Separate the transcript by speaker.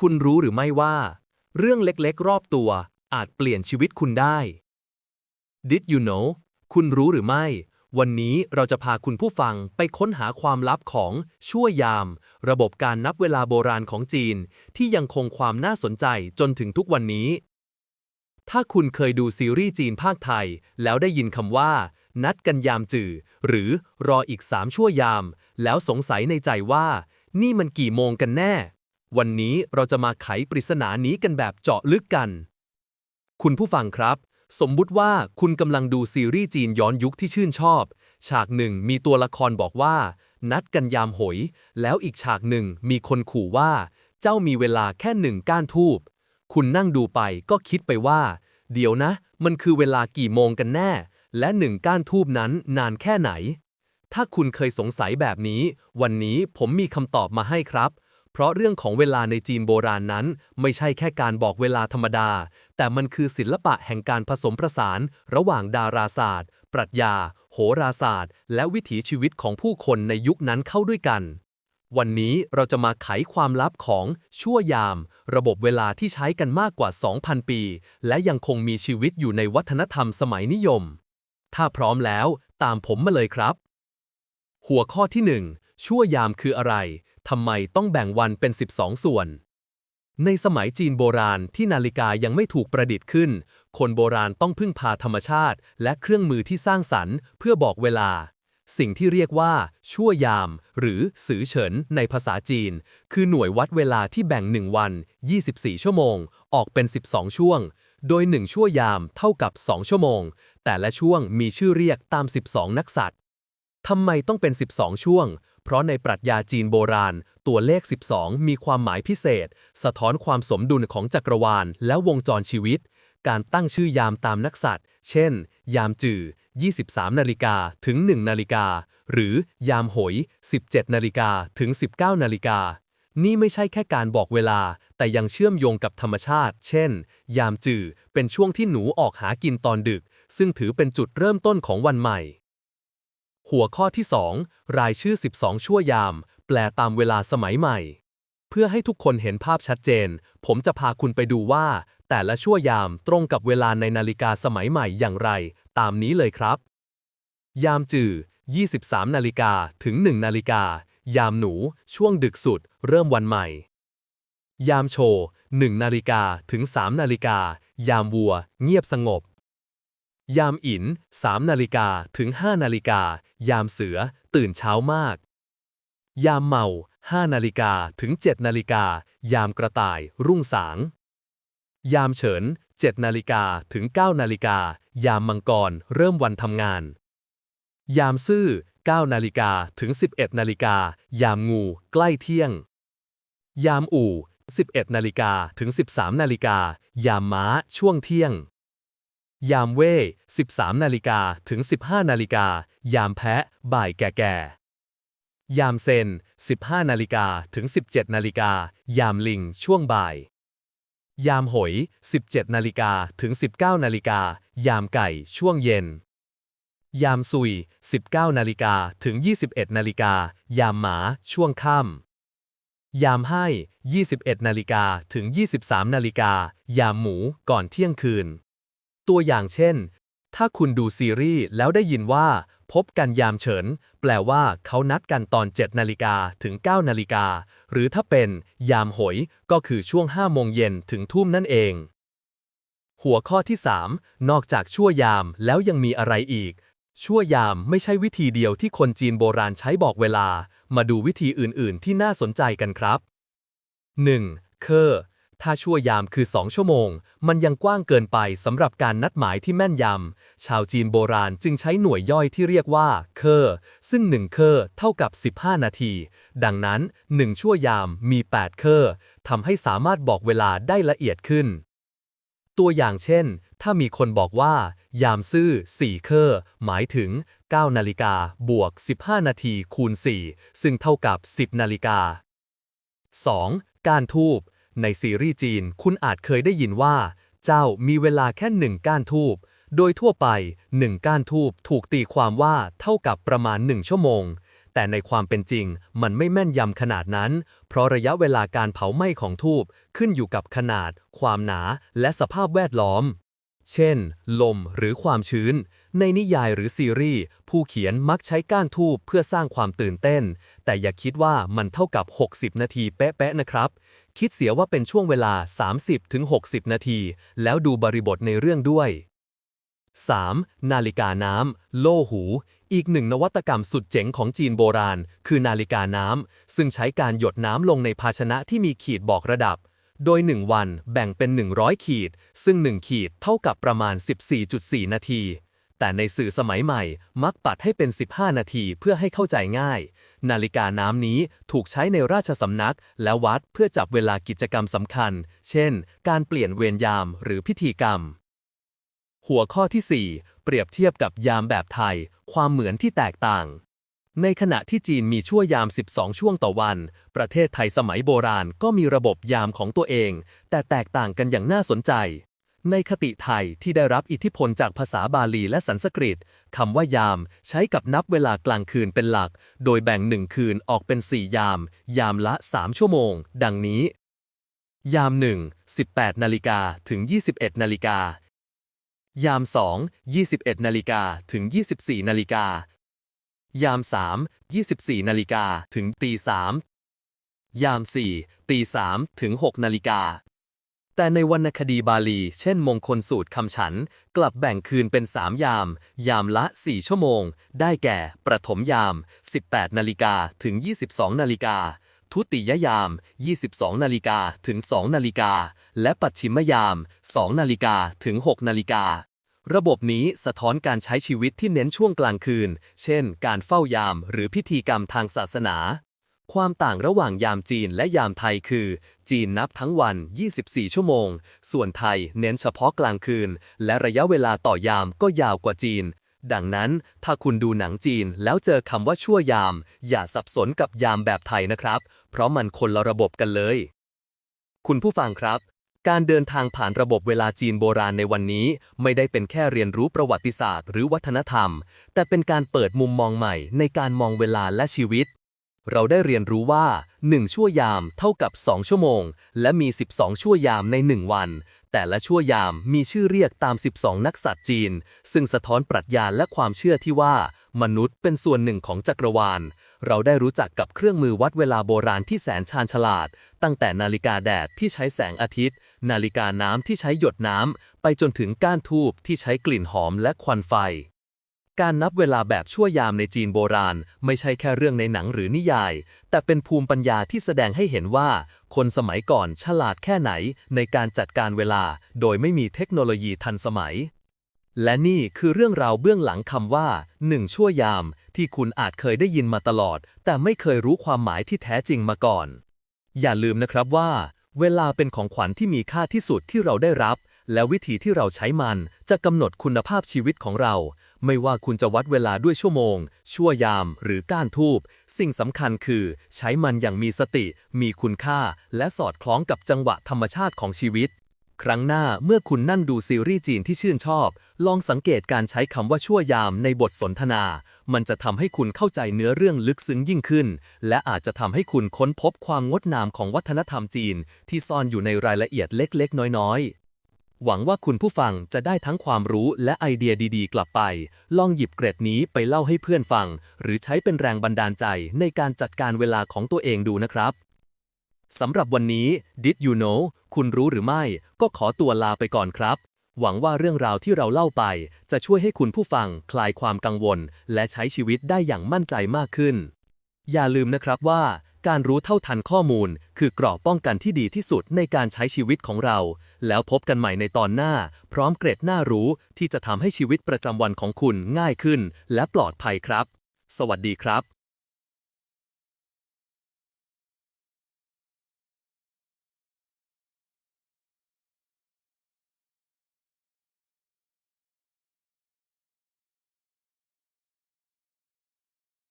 Speaker 1: คุณรู้หรือไม่ว่า เรื่องเล็กๆ รอบตัว อาจเปลี่ยนชีวิตคุณได้ Did you know คุณรู้หรือไม่ วันนี้เราจะพาคุณผู้ฟังไปค้นหาความลับของชั่วยาม ระบบการนับเวลาโบราณของจีน ที่ยังคงความน่าสนใจจนถึงทุกวันนี้ ถ้าคุณเคยดูซีรีส์จีนภาคไทย แล้วได้ยินคำว่า นัดกันยามจื่อ หรือรออีกสามชั่วยาม แล้วสงสัยในใจว่า นี่มันกี่โมงกันแน่ วันนี้เราจะมาไขปริศนานี้กันแบบเจาะลึกกัน คุณผู้ฟังครับ สมมุติว่าคุณกำลังดูซีรีส์จีนย้อนยุคที่ชื่นชอบ ฉากหนึ่งมีตัวละครบอกว่า นัดกันยามหอย แล้วอีกฉากหนึ่งมีคนขู่ว่า เจ้ามีเวลาแค่หนึ่งก้านทูบคุณนั่งดูไปก็คิดไปว่า เดี๋ยวนะ มันคือเวลากี่โมงกันแน่ และหนึ่งก้านทูบนั้นนานแค่ไหน ถ้าคุณเคยสงสัยแบบนี้ วันนี้ผมมีคำตอบมาให้ครับ เพราะเรื่องของเวลาในจีนโบราณนั้น ไม่ใช่แค่การบอกเวลาธรรมดา แต่มันคือศิลปะแห่งการผสมผสาน ระหว่างดาราศาสตร์ ปรัชญา โหราศาสตร์ และวิถีชีวิตของผู้คนในยุคนั้นเข้าด้วยกัน วันนี้เราจะมาไขความลับของชั่วยาม ระบบเวลาที่ใช้กันมากกว่า 2,000 ปี และยังคงมีชีวิตอยู่ในวัฒนธรรมสมัยนิยม ถ้าพร้อมแล้ว ตามผมมาเลยครับ หัวข้อที่ 1 ชั่วยามคืออะไร ทำไมต้องแบ่งวันเป็น 12 ส่วน ในสมัยจีนโบราณที่นาฬิกายังไม่ถูกประดิษฐ์ขึ้น คนโบราณต้องพึ่งพาธรรมชาติ และเครื่องมือที่สร้างสรรค์เพื่อบอกเวลา สิ่งที่เรียกว่า ชั่วยาม หรือสือเฉิน ในภาษาจีน คือหน่วยวัดเวลาที่แบ่ง 1 วัน 24 ชั่วโมง ออกเป็น 12 ช่วงโดย 1 ชั่วยามเท่ากับ 2 ชั่วโมง แต่ละช่วงมีชื่อเรียกตาม 12 นักษัตริย์ทำไมต้องเป็น 12 ช่วง เพราะในปรัชญาจีนโบราณ ตัวเลข 12 มีความหมายพิเศษ สะท้อนความสมดุลของจักรวาล และวงจรชีวิต การตั้งชื่อยามตามนักษัตริย์เช่น ยามจื่อ 23 นาฬิกาถึง 1 นาฬิกา หรือยามหย17 นาฬิกาถึง 19 นาฬิกานี่ไม่ใช่แค่การบอกเวลา แต่ยังเชื่อมโยงกับธรรมชาติ เช่น ยามจื่อ เป็นช่วงที่หนูออกหากินตอนดึก ซึ่งถือเป็นจุดเริ่มต้นของวันใหม่ หัวข้อที่ 2 รายชื่อ 12 ชั่วยาม แปลตามเวลาสมัยใหม่ เพื่อให้ทุกคนเห็นภาพชัดเจน ผมจะพาคุณไปดูว่า แต่ละชั่วยามตรงกับเวลาในนาฬิกาสมัยใหม่อย่างไร ตามนี้เลยครับ ยามจื่อ 23 นาฬิกาถึง 1 นาฬิกา ยามหนู ช่วงดึกสุด เริ่มวันใหม่ ยามโชว์ 1 นาฬิกาถึง 3 นาฬิกา ยามวัว เงียบสงบ ยามอิน3นาฬิกาถึง 5 นาฬิกา ยามเสือ ตื่นเช้ามาก ยามเมา 5 นาฬิกาถึง 7 นาฬิกา ยามกระต่าย รุ่งสาง ยามเฉิน 7 นาฬิกาถึง 9 นาฬิกา ยามมังกร เริ่มวันทำงาน ยามซื่อ 9 นาฬิกาถึง 11 นาฬิกา ยามงู ใกล้เที่ยง ยามอู่ 11 นาฬิกาถึง 13 นาฬิกา ยามม้า ช่วงเที่ยง ยามเว่ 13 นาฬิกาถึง 15 นาฬิกา ยามแพะ บ่ายแก่ๆ ยามเซน 15 นาฬิกาถึง 17 นาฬิกา ยามลิง ช่วงบ่าย ยามหอย 17 นาฬิกาถึง 19 นาฬิกา ยามไก่ ช่วงเย็น ยามซุย 19 นาฬิกาถึง 21 นาฬิกา ยามหมา ช่วงค่ำยามให้ 21 นาฬิกาถึง 23 นาฬิกา ยามหมู ก่อนเที่ยงคืน ตัวอย่างเช่น ถ้าคุณดูซีรีส์แล้วได้ยินว่า พบกันยามเฉิน แปลว่าเขานัดกันตอน 7 นาฬิกาถึง 9 นาฬิกา หรือถ้าเป็นยามหอยก็คือช่วง 5 โมงเย็นถึงทุ่มนั่นเอง หัวข้อที่ 3 นอกจากชั่วยามแล้วยังมีอะไรอีก ชั่วยามไม่ใช่วิธีเดียวที่คนจีนโบราณใช้บอกเวลา มาดูวิธีอื่น ๆ ที่น่าสนใจกันครับ 1. เคอ ถ้าชั่วยามคือ 2 ชั่วโมง มันยังกว้างเกินไปสำหรับการนัดหมายที่แม่นยำ ชาวจีนโบราณจึงใช้หน่วยย่อยที่เรียกว่า เคอร์ซึ่ง 1 เคอร์เท่ากับ 15 นาที ดังนั้น 1 ชั่วยามมี 8 เคอร์ทำให้สามารถบอกเวลาได้ละเอียดขึ้น ตัวอย่างเช่น ถ้ามีคนบอกว่า ยามซื่อ 4 เคอร์หมายถึง 9 นาฬิกาบวก 15 นาทีคูณ 4 ซึ่งเท่ากับ 10 นาฬิกา 2. การทูบ ในซีรีส์จีนคุณอาจเคยได้ยินว่า เจ้ามีเวลาแค่หนึ่งก้านทูบโดยทั่วไปหนึ่งก้านทูบถูกตีความว่าเท่ากับประมาณหนึ่งชั่วโมง แต่ในความเป็นจริงมันไม่แม่นยำขนาดนั้น เพราะระยะเวลาการเผาไหม้ของทูบขึ้นอยู่กับขนาด ความหนา และสภาพแวดล้อม เช่น ลมหรือความชื้น ในนิยายหรือซีรีส์ผู้เขียนมักใช้ก้านทูบเพื่อสร้างความตื่นเต้น แต่อย่าคิดว่ามันเท่ากับ 60 นาทีเป๊ะๆนะครับ คิดเสียว่าเป็นช่วงเวลา 30-60 นาที แล้วดูบริบทในเรื่องด้วย 3. นาฬิกาน้ำโล่หู อีกหนึ่งนวัตกรรมสุดเจ๋งของจีนโบราณ คือนาฬิกาน้ำ ซึ่งใช้การหยดน้ำลงในภาชนะที่มีขีดบอกระดับ โดย 1 วันแบ่งเป็น 100 ขีด ซึ่ง 1 ขีดเท่ากับประมาณ 14.4 นาที แต่ในสื่อสมัยใหม่มักปัดให้เป็น 15 นาทีเพื่อให้เข้าใจง่าย นาฬิกาน้ำนี้ถูกใช้ในราชสำนัก และวัดเพื่อจับเวลากิจกรรมสำคัญ เช่น การเปลี่ยนเวรยามหรือพิธีกรรม หัวข้อที่ 4 เปรียบเทียบกับยามแบบไทย ความเหมือนที่แตกต่างในขณะที่จีนมีชั่วยาม 12 ช่วงต่อวัน ประเทศไทยสมัยโบราณก็มีระบบยามของตัวเอง แต่แตกต่างกันอย่างน่าสนใจ ในคติไทยที่ได้รับอิทธิพลจากภาษาบาลีและสันสกฤตคำว่ายาม ใช้กับนับเวลากลางคืนเป็นหลัก โดยแบ่งหนึ่งคืนออกเป็น4ยาม ยามละ 3 ชั่วโมง ดังนี้ ยาม 1 18นาฬิกาถึง 21นาฬิกายาม 2 21นาฬิกาถึง 24นาฬิกายาม 3 24นาฬิกาถึงตี3ยาม 4 ตี3ถึง6นาฬิกา แต่ในวรรณคดีบาลี เช่นมงคลสูตรคำฉัน กลับแบ่งคืนเป็น3ยาม ยามละ 4 ชั่วโมง ได้แก่ ประถมยาม 18 นาฬิกาถึง 22 นาฬิกา ทุติยยาม 22 นาฬิกาถึง 2 นาฬิกา และปัจฉิมยาม 2 นาฬิกาถึง 6 นาฬิการะบบนี้สะท้อนการใช้ชีวิตที่เน้นช่วงกลางคืน เช่น การเฝ้ายามหรือพิธีกรรมทางศาสนา ความต่างระหว่างยามจีนและยามไทยคือ จีนนับทั้งวัน 24 ชั่วโมง ส่วนไทยเน้นเฉพาะกลางคืน และระยะเวลาต่อยามก็ยาวกว่าจีน ดังนั้น ถ้าคุณดูหนังจีนแล้วเจอคำว่าชั่วยาม อย่าสับสนกับยามแบบไทยนะครับ เพราะมันคนละระบบกันเลย คุณผู้ฟังครับ การเดินทางผ่านระบบเวลาจีนโบราณในวันนี้ ไม่ได้เป็นแค่เรียนรู้ประวัติศาสตร์ หรือวัฒนธรรม แต่เป็นการเปิดมุมมองใหม่ในการมองเวลาและชีวิต เราได้เรียนรู้ว่า 1 ชั่วยามเท่ากับ 2 ชั่วโมง และมี 12 ชั่วยามใน 1 วัน แต่ละชั่วยามมีชื่อเรียกตาม 12 นักษัตริย์จีน ซึ่งสะท้อนปรัชญาและความเชื่อที่ว่า มนุษย์เป็นส่วนหนึ่งของจักรวาล เราได้รู้จักกับเครื่องมือวัดเวลาโบราณที่แสนชาญฉลาด ตั้งแต่นาฬิกาแดดที่ใช้แสงอาทิตย์ นาฬิกาน้ำที่ใช้หยดน้ำไปจนถึงก้านทูบที่ใช้กลิ่นหอมและควันไฟ การนับเวลาแบบชั่วยามในจีนโบราณ ไม่ใช่แค่เรื่องในหนังหรือนิยาย แต่เป็นภูมิปัญญาที่แสดงให้เห็นว่า คนสมัยก่อนฉลาดแค่ไหนในการจัดการเวลา โดยไม่มีเทคโนโลยีทันสมัย และนี่คือเรื่องราวเบื้องหลังคำว่าหนึ่งชั่วยาม ที่คุณอาจเคยได้ยินมาตลอด แต่ไม่เคยรู้ความหมายที่แท้จริงมาก่อน อย่าลืมนะครับว่า เวลาเป็นของขวัญที่มีค่าที่สุดที่เราได้รับ และวิธีที่เราใช้มันจะกำหนดคุณภาพชีวิตของเรา ไม่ว่าคุณจะวัดเวลาด้วยชั่วโมง ชั่วยาม หรือก้านทูบสิ่งสำคัญคือ ใช้มันอย่างมีสติ มีคุณค่า และสอดคล้องกับจังหวะธรรมชาติของชีวิต ครั้งหน้าเมื่อคุณนั่งดูซีรีส์จีนที่ชื่นชอบ ลองสังเกตการใช้คำว่าชั่วยามในบทสนทนา มันจะทำให้คุณเข้าใจเนื้อเรื่องลึกซึ้งยิ่งขึ้น และอาจจะทำให้คุณค้นพบความงดงามของวัฒนธรรมจีน ที่ซ่อนอยู่ในรายละเอียดเล็กๆ น้อยๆ หวังว่าคุณผู้ฟังจะได้ทั้งความรู้และไอเดียดีๆ กลับไป ลองหยิบเกร็ดนี้ไปเล่าให้เพื่อนฟัง หรือใช้เป็นแรงบันดาลใจในการจัดการเวลาของตัวเองดูนะครับสำหรับวันนี้ Did you know คุณรู้หรือไม่ ก็ขอตัวลาไปก่อนครับ หวังว่าเรื่องราวที่เราเล่าไป จะช่วยให้คุณผู้ฟังคลายความกังวล และใช้ชีวิตได้อย่างมั่นใจมากขึ้น อย่าลืมนะครับว่า การรู้เท่าทันข้อมูล คือกรอบป้องกันที่ดีที่สุดในการใช้ชีวิตของเรา แล้วพบกันใหม่ในตอนหน้า พร้อมเกร็ดน่ารู้ที่จะทำให้ชีวิตประจำวันของคุณง่ายขึ้น และปลอดภัยครับ สวัสดีครับ